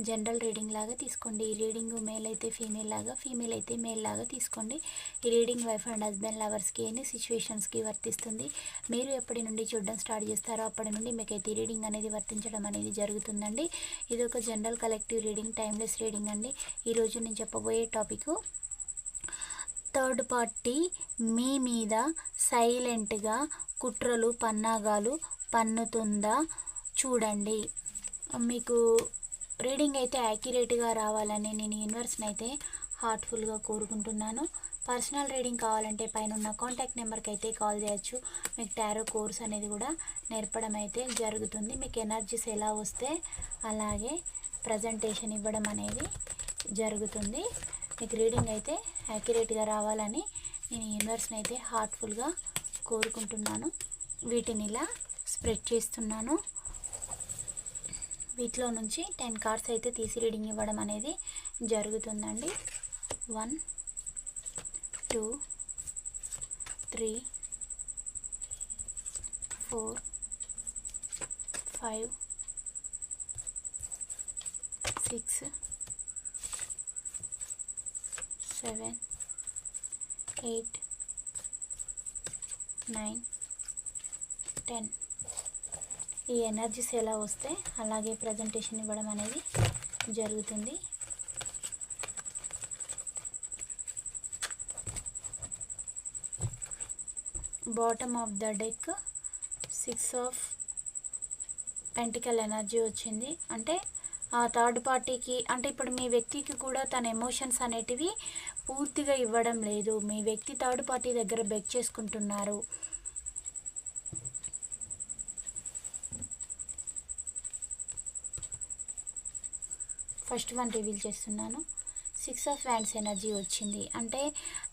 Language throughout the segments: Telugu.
జనరల్ రీడింగ్ లాగా తీసుకోండి. ఈ రీడింగ్ మేల్ అయితే ఫీమేల్ లాగా ఫీమేల్ అయితే మేల్ లాగా తీసుకోండి. ఈ రీడింగ్ వైఫ్ అండ్ హస్బెండ్ లవర్స్కి ఎన్ని సిచ్యువేషన్స్కి వర్తిస్తుంది. మీరు ఎప్పటి నుండి చూడడం స్టార్ట్ చేస్తారో అప్పటి నుండి మీకైతే ఈ రీడింగ్ అనేది వర్తించడం అనేది జరుగుతుందండి. ఇది ఒక general collective reading timeless reading అండి. ఈరోజు నేను చెప్పబోయే టాపిక్ థర్డ్ పార్టీ మీ మీద సైలెంట్గా కుట్రలు పన్నాగాలు పన్నుతుందా? చూడండి. మీకు రీడింగ్ అయితే యాక్యురేట్గా రావాలని నేను యూనివర్స్ని అయితే హార్ట్ఫుల్గా కోరుకుంటున్నాను. పర్సనల్ రీడింగ్ కావాలంటే పైన ఉన్న కాంటాక్ట్ నెంబర్కి అయితే కాల్ చేయొచ్చు. మీకు టారో కోర్స్ అనేది కూడా నేర్పడం అయితే జరుగుతుంది. మీకు ఎనర్జీస్ ఎలా వస్తే అలాగే ప్రజెంటేషన్ ఇవ్వడం అనేది జరుగుతుంది. మీకు రీడింగ్ అయితే యాక్యురేట్గా రావాలని నేను యూనివర్స్ని అయితే హార్ట్ఫుల్గా కోరుకుంటున్నాను. వీటిని ఇలా స్ప్రెడ్ చేస్తున్నాను. వీటిలో నుంచి టెన్ కార్డ్స్ అయితే తీసి రీడింగ్ ఇవ్వడం అనేది జరుగుతుందండి. One two three four five six seven eight nine ten. ఈ ఎనర్జీస్ ఎలా వస్తే అలాగే ప్రజెంటేషన్ ఇవ్వడం అనేది జరుగుతుంది. Bottom of the deck six of pentacle energy వచ్చింది. అంటే ఆ థర్డ్ పార్టీకి అంటే ఇప్పుడు మీ వ్యక్తికి కూడా తన ఎమోషన్స్ అనేటివి పూర్తిగా ఇవ్వడం లేదు. మీ వ్యక్తి థర్డ్ పార్టీ దగ్గర బెక్ చేసుకుంటున్నారు. ఫస్ట్ వన్ రివీల్ చేస్తున్నాను. సిక్స్ ఆఫ్ వ్యాండ్స్ ఎనర్జీ వచ్చింది. అంటే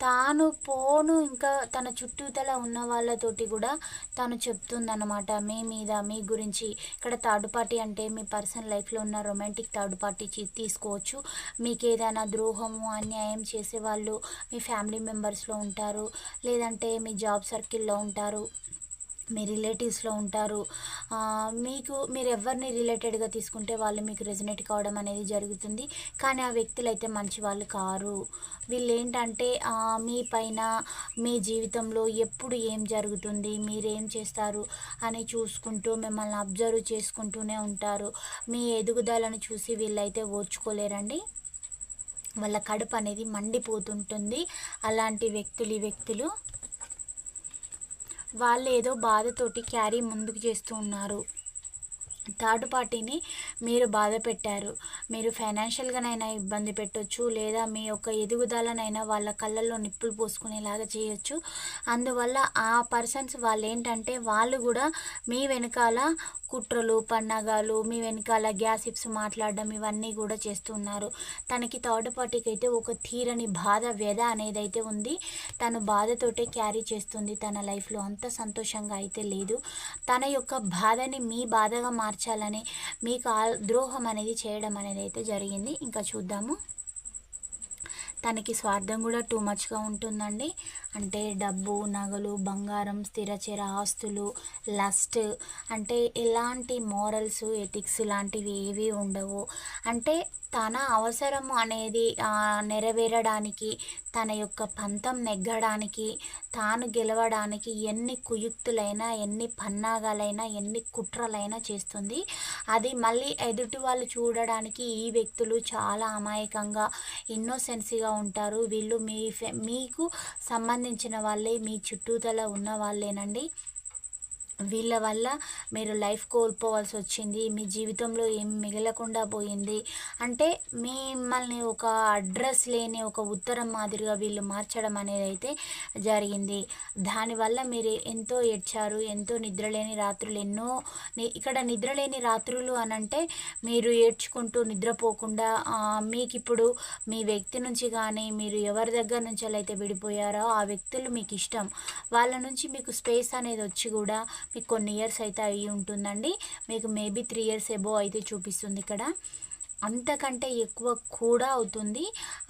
తాను పోను ఇంకా తన చుట్టూతల ఉన్న వాళ్ళతోటి కూడా తను చెప్తుందన్నమాట. మీ మీద మీ గురించి. ఇక్కడ థర్డ్ పార్టీ అంటే మీ పర్సనల్ లైఫ్లో ఉన్న రొమాంటిక్ థర్డ్ పార్టీ తీసుకోవచ్చు. మీకు ఏదైనా ద్రోహము అన్యాయం చేసే వాళ్ళు మీ ఫ్యామిలీ మెంబర్స్లో ఉంటారు. లేదంటే మీ జాబ్ సర్కిల్లో ఉంటారు. మీ రిలేటివ్స్లో ఉంటారు. మీకు మీరు ఎవరిని రిలేటెడ్గా తీసుకుంటే వాళ్ళు మీకు రెజినేట్ కావడం అనేది జరుగుతుంది. కానీ ఆ వ్యక్తులు అయితే మంచి వాళ్ళు కారు. వీళ్ళు ఏంటంటే మీ పైన మీ జీవితంలో ఎప్పుడు ఏం జరుగుతుంది మీరేం చేస్తారు అని చూసుకుంటూ మిమ్మల్ని అబ్జర్వ్ చేసుకుంటూనే ఉంటారు. మీ ఎదుగుదలను చూసి వీళ్ళైతే ఓర్చుకోలేరండి. వాళ్ళ కడుపు అనేది మండిపోతుంటుంది. అలాంటి వ్యక్తులు ఈ వ్యక్తులు. వాళ్ళు ఏదో బాధతోటి క్యారీ ముందుకు చేస్తూ ఉన్నారు. థర్డ్ పార్టీని మీరు బాధ పెట్టారు మీరు ఫైనాన్షియల్గానైనా ఇబ్బంది పెట్టొచ్చు లేదా మీ యొక్క ఎదుగుదలనైనా వాళ్ళ కళ్ళల్లో నిప్పులు పోసుకునేలాగా చేయొచ్చు. అందువల్ల ఆ పర్సన్స్ వాళ్ళు ఏంటంటే వాళ్ళు కూడా మీ వెనకాల కుట్రలు పన్నగాలు మీ వెనకాల గ్యాసిప్స్ మాట్లాడడం ఇవన్నీ కూడా చేస్తున్నారు. తనకి థర్డ్ పార్టీకి అయితే ఒక తీరని బాధ వ్యధ అనేది అయితే ఉంది. తను బాధతోటే క్యారీ చేస్తుంది తన లైఫ్లో. అంత సంతోషంగా అయితే లేదు. తన యొక్క బాధని మీ బాధగా మార్చాలని మీకు ద్రోహం అనేది చేయడం అనేది అయితే జరిగింది. ఇంకా చూద్దాము. తనకి స్వార్థం కూడా టూ మచ్గా ఉంటుందండి. అంటే డబ్బు నగలు బంగారం స్థిరచర ఆస్తులు లస్ట్ అంటే ఎలాంటి మోరల్స్ ఎథిక్స్ లాంటివి ఏవి ఉండవు. అంటే తన అవసరము అనేది నెరవేరడానికి తన యొక్క పంతం నెగ్గడానికి తాను గెలవడానికి ఎన్ని కుయుక్తులైనా ఎన్ని పన్నాగాలైనా ఎన్ని కుట్రలైనా చేస్తుంది. అది మళ్ళీ ఎదుటి వాళ్ళు చూడడానికి ఈ వ్యక్తులు చాలా అమాయకంగా ఇన్నోసెన్సీగా ఉంటారు. వీళ్ళు మీ మీకు సంబంధించిన వాళ్ళే మీ చుట్టూతల ఉన్న వాళ్ళేనండి. వీళ్ళ వల్ల మీరు లైఫ్ కోల్పోవాల్సి వచ్చింది మీ జీవితంలో ఏం మిగలకుండా పోయింది అంటే మిమ్మల్ని ఒక అడ్రస్ లేని ఒక ఉత్తరం మాదిరిగా వీళ్ళు మార్చడం అనేది అయితే జరిగింది దానివల్ల మీరు ఎంతో ఏడ్చారు ఎంతో నిద్రలేని రాత్రులు ఎన్నో ఇక్కడ నిద్రలేని రాత్రులు అని అంటే మీరు ఏడ్చుకుంటూ నిద్రపోకుండా మీకు ఇప్పుడు మీ వ్యక్తి నుంచి కానీ మీరు ఎవరి దగ్గర నుంచి అయితే విడిపోయారో ఆ వ్యక్తులు మీకు ఇష్టం వాళ్ళ నుంచి మీకు స్పేస్ అనేది వచ్చి కూడా మీకు కొన్ని ఇయర్స్ అయితే అయ్యి ఉంటుందండి. మీకు మేబీ త్రీ ఇయర్స్ ఎబో అయితే చూపిస్తుంది ఇక్కడ. అంతకంటే ఎక్కువ కూడా అవుతుంది.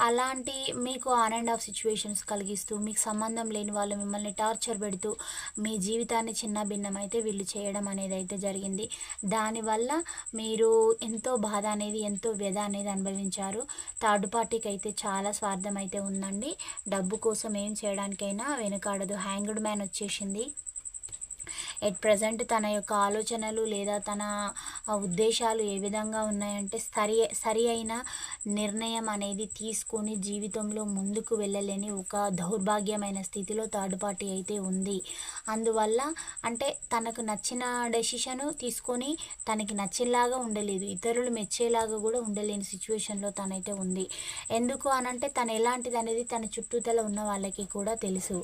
అలాంటి మీకు ఆన్ అండ్ ఆఫ్ సిచ్యువేషన్స్ కలిగిస్తూ మీకు సంబంధం లేని వాళ్ళు మిమ్మల్ని టార్చర్ పెడుతూ మీ జీవితాన్ని చిన్న భిన్నం అయితే వీళ్ళు చేయడం అనేది అయితే జరిగింది. దానివల్ల మీరు ఎంతో బాధ అనేది ఎంతో వ్యధ అనేది అనుభవించారు. థర్డ్ పార్టీకి అయితే చాలా స్వార్థం అయితే ఉందండి. డబ్బు కోసం ఏం చేయడానికైనా వెనుకాడదు. హ్యాంగ్డ్ మ్యాన్ వచ్చేసింది. ఎట్ ప్రజెంట్ తన యొక్క ఆలోచనలు లేదా తన ఉద్దేశాలు ఏ విధంగా ఉన్నాయంటే సరి సరి అయిన నిర్ణయం అనేది తీసుకొని జీవితంలో ముందుకు వెళ్ళలేని ఒక దౌర్భాగ్యమైన స్థితిలో థర్డ్ పార్టీ అయితే ఉంది. అందువల్ల అంటే తనకు నచ్చిన డెసిషను తీసుకొని తనకి నచ్చేలాగా ఉండలేదు ఇతరులు మెచ్చేలాగా కూడా ఉండలేని సిచ్యువేషన్లో తనైతే ఉంది. ఎందుకు అనంటే తను ఎలాంటిది అనేది తన చుట్టూతల ఉన్న వాళ్ళకి కూడా తెలుసు.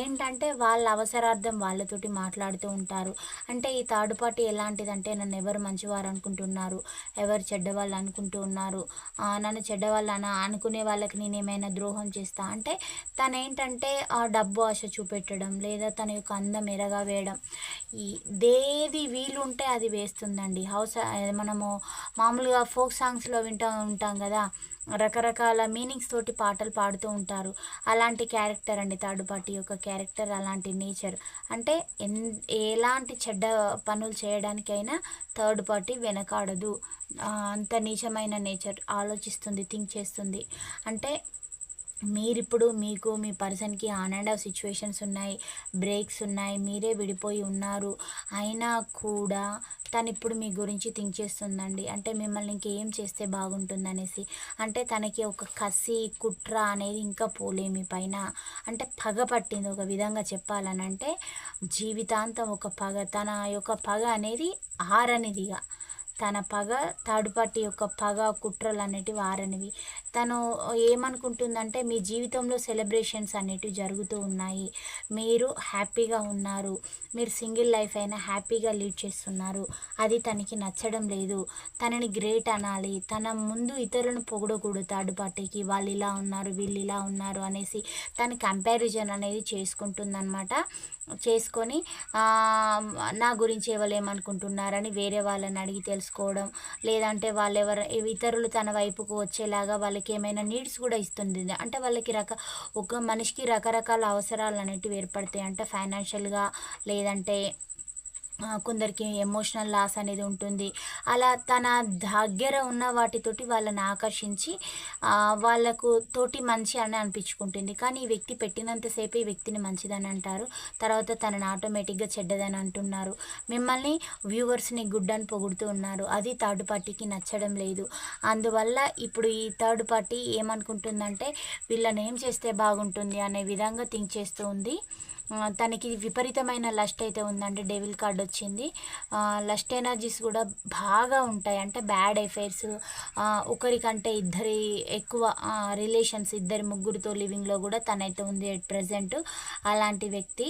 ఏంటంటే వాళ్ళ అవసరార్థం వాళ్ళతోటి మాట్లాడుతూ ఉంటారు. అంటే ఈ థర్డ్ పార్టీ ఎలాంటిదంటే నన్ను ఎవరు మంచివారు అనుకుంటున్నారు ఎవరు చెడ్డవాళ్ళు అనుకుంటూ ఉన్నారు నన్ను చెడ్డవాళ్ళనా అనుకునే వాళ్ళకి నేను ఏమైనా ద్రోహం చేస్తా? అంటే తను ఏంటంటే ఆ డబ్బు ఆశ చూపెట్టడం లేదా తన యొక్క అందం ఎరగా వేయడం. ఈ దేది వీలుంటే అది వేస్తుందండి. హౌస్ మనము మామూలుగా ఫోక్ సాంగ్స్లో వింటూ ఉంటాం కదా రకరకాల మీనింగ్స్ తోటి పాటలు పాడుతూ ఉంటారు. అలాంటి క్యారెక్టర్ అండి థర్డ్ పార్టీ యొక్క క్యారెక్టర్ అలాంటి నేచర్. అంటే ఎన్ ఎలాంటి చెడ్డ పనులు చేయడానికైనా థర్డ్ పార్టీ వెనకాడదు. అంత నీచమైన నేచర్. ఆలోచన ఆలోచిస్తుంది థింక్ చేస్తుంది. అంటే మీరిప్పుడు మీకు మీ పర్సన్కి ఆన్ అండ్ ఆఫ్ సిచ్యువేషన్స్ ఉన్నాయి బ్రేక్స్ ఉన్నాయి మీరే విడిపోయి ఉన్నారు. అయినా కూడా తను ఇప్పుడు మీ గురించి థింక్ చేస్తుందండి. అంటే మిమ్మల్ని ఇంకేం చేస్తే బాగుంటుందనేసి. అంటే తనకి ఒక కసి కుట్ర అనేది ఇంకా పోలే మీ పైన. అంటే పగ పట్టింది ఒక విధంగా చెప్పాలని అంటే జీవితాంతం ఒక పగ తన యొక్క పగ అనేది ఆరనిదిగా. తన పగ థర్డ్ పార్టీ యొక్క పగ కుట్రలు అనేటివి ఆరనివి. తను ఏమనుకుంటుందంటే మీ జీవితంలో సెలబ్రేషన్స్ అనేటివి జరుగుతూ ఉన్నాయి. మీరు హ్యాపీగా ఉన్నారు. మీరు సింగిల్ లైఫ్ అయినా హ్యాపీగా లీడ్ చేస్తున్నారు. అది తనకి నచ్చడం లేదు. తనని గ్రేట్ అనాలి. తన ముందు ఇతరులను పొగడకూడదు థర్డ్ పార్టీకి వాళ్ళు ఇలా ఉన్నారు వీళ్ళు ఇలా ఉన్నారు అనేసి తన కంపారిజన్ అనేది చేసుకుంటుందన్నమాట. చేసుకొని నా గురించి ఎవరు ఏమనుకుంటున్నారని వేరే వాళ్ళని అడిగి తెలుసు చేసుకోవడం లేదంటే వాళ్ళు ఎవరు ఇతరులు తన వైపుకు వచ్చేలాగా వాళ్ళకి ఏమైనా నీడ్స్ కూడా ఇస్తుంది అంటే వాళ్ళకి రక ఒక మనిషికి రకరకాల అవసరాలు అనేటివి ఏర్పడతాయి. అంటే ఫైనాన్షియల్గా లేదంటే కొందరికి ఎమోషనల్ లాస్ అనేది ఉంటుంది. అలా తన దగ్గర ఉన్న వాటితోటి వాళ్ళని ఆకర్షించి వాళ్ళకు తోటి మంచి అని అనిపించుకుంటుంది. కానీ ఈ వ్యక్తి పెట్టినంతసేపు ఈ వ్యక్తిని మంచిదని అంటారు. తర్వాత తనని ఆటోమేటిక్గా చెడ్డదని అంటున్నారు. మిమ్మల్ని వ్యూవర్స్ని గుడ్ అని పొగుడుతూ ఉన్నారు. అది థర్డ్ పార్టీకి నచ్చడం లేదు. అందువల్ల ఇప్పుడు ఈ థర్డ్ పార్టీ ఏమనుకుంటుందంటే వీళ్ళని ఏం చేస్తే బాగుంటుంది అనే విధంగా థింక్ చేస్తూ ఉంది. తనకి విపరీతమైన లస్ట్ అయితే ఉందంటే డెవిల్ కార్డు వచ్చింది. లస్ట్ ఎనర్జీస్ కూడా బాగా ఉంటాయి. అంటే బ్యాడ్ ఎఫైర్స్ ఒకరికంటే ఇద్దరి ఎక్కువ రిలేషన్స్ ఇద్దరి ముగ్గురితో లివింగ్లో కూడా తనైతే ఉంది ఎట్ ప్రజెంట్ అలాంటి వ్యక్తి.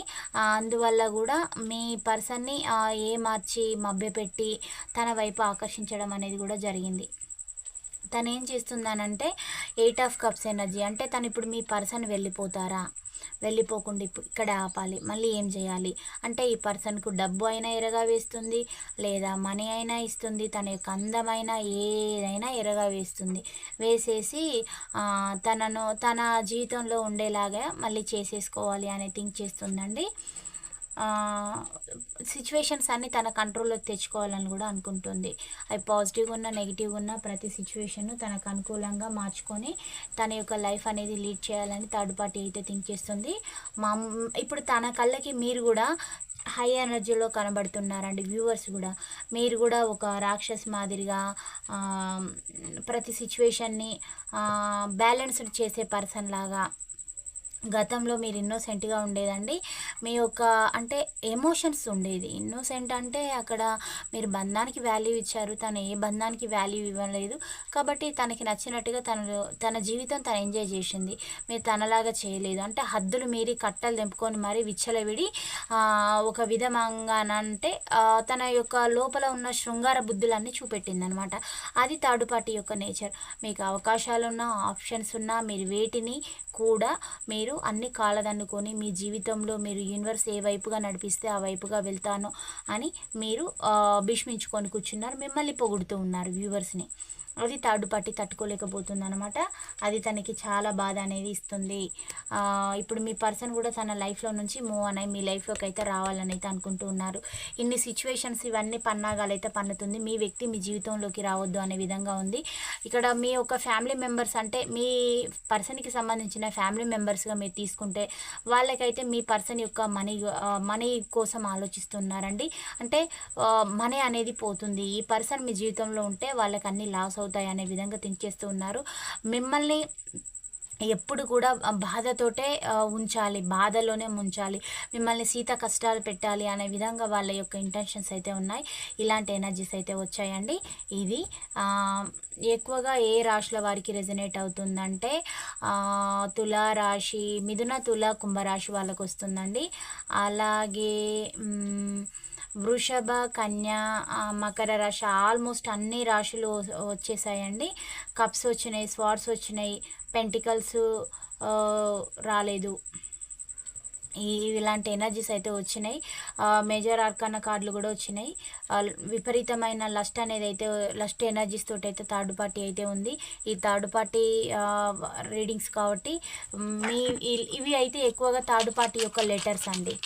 అందువల్ల కూడా మీ పర్సన్ని ఏ మార్చి మభ్యపెట్టి తన వైపు ఆకర్షించడం అనేది కూడా జరిగింది. తను ఏం చేస్తుందనంటే ఎయిట్ ఆఫ్ కప్స్ ఎనర్జీ. అంటే తను ఇప్పుడు మీ పర్సన్ వెళ్ళిపోతారా? వెళ్ళిపోకుండా ఇప్పుడు ఇక్కడ ఆపాలి మళ్ళీ ఏం చేయాలి? అంటే ఈ పర్సన్కు డబ్బు అయినా ఎరగా వేస్తుంది లేదా మనీ అయినా ఇస్తుంది తన యొక్క అందమైన ఏదైనా ఎరగా వేస్తుంది. వేసేసి తనను తన జీవితంలో ఉండేలాగా మళ్ళీ చేసేసుకోవాలి అని థింక్ చేస్తుందండి. సిచ్యువేషన్స్ అన్నీ తన కంట్రోల్లో తెచ్చుకోవాలని కూడా అనుకుంటుంది. అవి పాజిటివ్గా ఉన్న నెగిటివ్గా ఉన్న ప్రతి సిచ్యువేషన్ను తనకు అనుకూలంగా మార్చుకొని తన యొక్క లైఫ్ అనేది లీడ్ చేయాలని థర్డ్ పార్టీ అయితే థింక్ చేస్తుంది. మా ఇప్పుడు తన కళ్ళకి మీరు కూడా హై ఎనర్జీలో కనబడుతున్నారండి వ్యూవర్స్ కూడా. మీరు కూడా ఒక రాక్షస్ మాదిరిగా ప్రతి సిచ్యువేషన్ని బ్యాలెన్స్డ్ చేసే పర్సన్ లాగా గతంలో మీరు ఇన్నోసెంట్గా ఉండేదండి. మీ యొక్క అంటే ఎమోషన్స్ ఉండేది. ఇన్నోసెంట్ అంటే అక్కడ మీరు బంధానికి వాల్యూ ఇచ్చారు. తను ఏ బంధానికి వాల్యూ ఇవ్వలేదు. కాబట్టి తనకి నచ్చినట్టుగా తను తన జీవితం తను ఎంజాయ్ చేసింది. మీరు తనలాగా చేయలేదు. అంటే హద్దులు మీరి కట్టలు తెంపుకొని మరీ విచ్చలవిడి ఒక విధమంగానంటే తన యొక్క లోపల ఉన్న శృంగార బుద్ధులన్నీ చూపెట్టింది అనమాట అది థర్డ్ పార్టీ యొక్క నేచర్ మీకు అవకాశాలున్నా ఆప్షన్స్ ఉన్నా మీరు వేటిని కూడా మీరు అన్ని కాలదన్నుకొని మీ జీవితంలో మీరు యూనివర్స్ ఏ వైపుగా నడిపిస్తే ఆ వైపుగా వెళ్తాను అని మీరు భీష్మించుకొని కూర్చున్నారు. మిమ్మల్ని పొగుడుతూ ఉన్నారు వ్యూవర్స్ని. అది థర్డ్ పార్టీ తట్టుకోలేకపోతుంది అనమాట అది తనకి చాలా బాధ అనేది ఇస్తుంది. ఇప్పుడు మీ పర్సన్ కూడా తన లైఫ్లో నుంచి మూవ్ అని మీ లైఫ్లోకి అయితే రావాలని అయితే అనుకుంటూ ఉన్నారు. ఇన్ని సిచ్యువేషన్స్ ఇవన్నీ పన్నాగాలు అయితే పన్నుతుంది. మీ వ్యక్తి మీ జీవితంలోకి రావద్దు అనే విధంగా ఉంది. ఇక్కడ మీ యొక్క ఫ్యామిలీ మెంబర్స్ అంటే మీ పర్సన్కి సంబంధించిన ఫ్యామిలీ మెంబర్స్గా మీరు తీసుకుంటే వాళ్ళకైతే మీ పర్సన్ యొక్క మనీ మనీ కోసం ఆలోచిస్తున్నారండి. అంటే మనీ అనేది పోతుంది. ఈ పర్సన్ మీ జీవితంలో ఉంటే వాళ్ళకి అన్ని లాస్ అవుతుంది అవుతాయి అనే విధంగా థింక్ చేస్తూ ఉన్నారు. మిమ్మల్ని ఎప్పుడు కూడా బాధతోటే ఉంచాలి బాధలోనే ఉంచాలి మిమ్మల్ని సీత కష్టాలు పెట్టాలి అనే విధంగా వాళ్ళ యొక్క ఇంటెన్షన్స్ అయితే ఉన్నాయి. ఇలాంటి ఎనర్జీస్ అయితే వచ్చాయండి. ఇది ఎక్కువగా ఏ రాశుల వారికి రెజనేట్ అవుతుందంటే తులారాశి మిథున తుల కుంభరాశి వాళ్ళకు వస్తుందండి. అలాగే వృషభ కన్య మకర రాశి ఆల్మోస్ట్ అన్ని రాశులు వచ్చేసాయండి. కప్స్ వచ్చినాయి స్వార్ట్స్ వచ్చినాయి పెంటికల్స్ రాలేదు. ఇలాంటి ఎనర్జీస్ అయితే వచ్చినాయి. మేజర్ ఆర్కాన కార్డులు కూడా వచ్చినాయి. విపరీతమైన లస్ట్ అనేది అయితే లస్ట్ ఎనర్జీస్ తోటి అయితే థర్డ్ పార్టీ అయితే ఉంది. ఈ థర్డ్ పార్టీ రీడింగ్స్ కాబట్టి మీ ఇవి అయితే ఎక్కువగా థర్డ్ పార్టీ యొక్క లెటర్స్ అండి.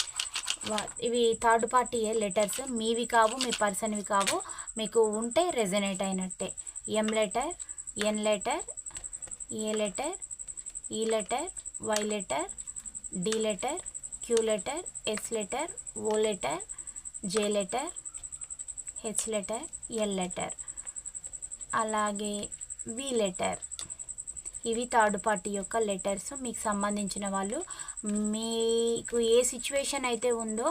ఇవి థర్డ్ పార్టీ లెటర్స్. మీవి కావు మీ పర్సన్వి కావు. మీకు ఉంటే రెజనేట్ అయినట్టే. M letter N letter A letter E letter Y letter D letter Q letter S letter O letter J letter H letter L letter. అలాగే వి లెటర్. ఇవి థర్డ్ పార్టీ యొక్క లెటర్స్. మీకు సంబంధించిన వాళ్ళు మీకు ఏ సిచ్యువేషన్ అయితే ఉందో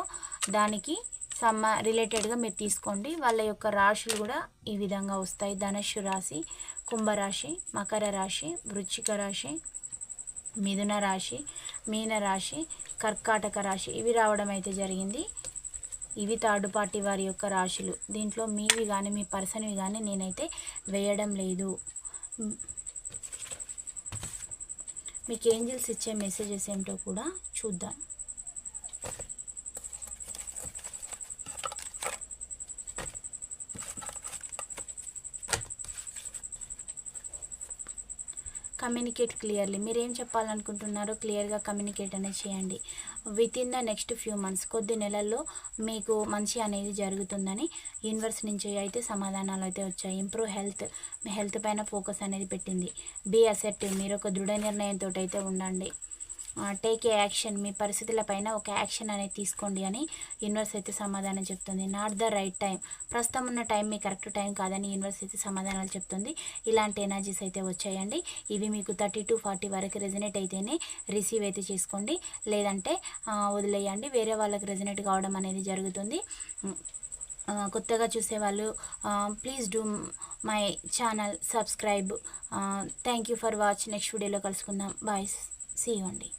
దానికి సమ్మ రిలేటెడ్గా మీరు తీసుకోండి. వాళ్ళ యొక్క రాశులు కూడా ఈ విధంగా వస్తాయి. ధనుషు రాశి కుంభరాశి మకర రాశి వృచ్చిక రాశి మిథున రాశి మీన రాశి కర్కాటక రాశి ఇవి రావడం అయితే జరిగింది. ఇవి థర్డ్ పార్టీ వారి యొక్క రాశులు. దీంట్లో మీవి కానీ మీ పర్సన్వి కానీ నేనైతే వేయడం లేదు. మీకు ఏంజిల్స్ ఇచ్చే మెసేజెస్ ఏమిటో కూడా చూద్దాం. కమ్యూనికేట్ క్లియర్లీ మీరు ఏం చెప్పాలనుకుంటున్నారో క్లియర్గా కమ్యూనికేట్ అనేది చేయండి. With in the next few months కొద్ది నెలల్లో మీకు మంచి అనేది జరుగుతుందని యూనివర్స్ నుంచి అయితే సమాధానాలు అయితే వచ్చాయి. ఇంప్రూవ్ హెల్త్ మీ హెల్త్ పైన ఫోకస్ అనేది పెట్టింది. బీ అసెప్టివ్ మీరు ఒక దృఢ నిర్ణయంతో అయితే ఉండండి. టేక్ ఏ యాక్షన్ మీ పరిస్థితులపైన ఒక యాక్షన్ అనేది తీసుకోండి అని యూనివర్స్ అయితే సమాధానం చెప్తుంది. నాట్ ద రైట్ టైం ప్రస్తుతం ఉన్న టైం మీ కరెక్ట్ టైం కాదని యూనివర్స్ అయితే సమాధానాలు చెప్తుంది. ఇలాంటి ఎనర్జీస్ అయితే వచ్చాయండి. ఇవి మీకు థర్టీ టు ఫార్టీ వరకు రెజినేట్ అయితేనే రిసీవ్ అయితే చేసుకోండి. లేదంటే వదిలేయండి. వేరే వాళ్ళకి రెజినేట్ కావడం అనేది జరుగుతుంది. కొత్తగా చూసేవాళ్ళు please do my channel subscribe thank you for watch next వీడియోలో కలుసుకుందాం. బాయ్ సీ అండి.